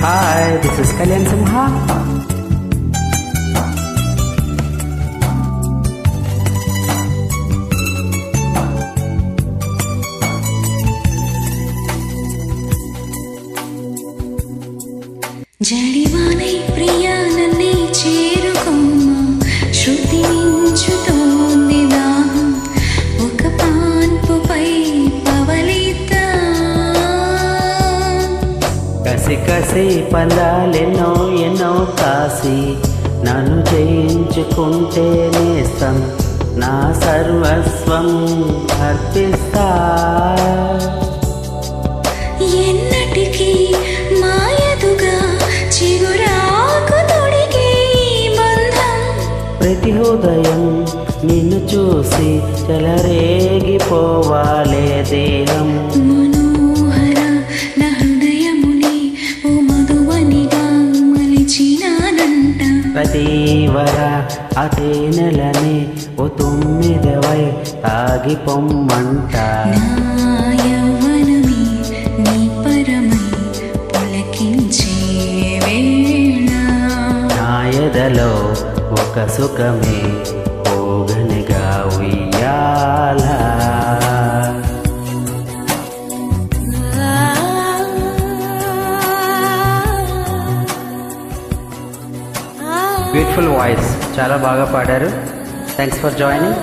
Hi, this is Kalyan Simha. ஜடிவானை Priya కసి కసి పందాలెన్నో ఎన్నో కాసి నన్ను చేయించుకుంటే నేస్తం నా సర్వస్వం అర్పిస్తా. ఎన్నటికీ మాయదుగా చిగురాకు తొడిగే బంధం. ప్రతి హృదయం నిన్ను చూసి చెలరేగిపోవాలే దేహం. ప్రతీవర అదే నెలని ఓ తొమ్మిదవై తాగి పొమ్మంట. నా యవ్వనమే నీ పరమై పులకించే వేళ. నా ఎదలో ఒక సుఖమే బ్యూటిఫుల్ వాయిస్ చాలా బాగా పాడారు. Thanks for joining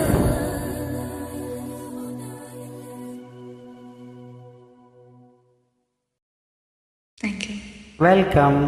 thank you welcome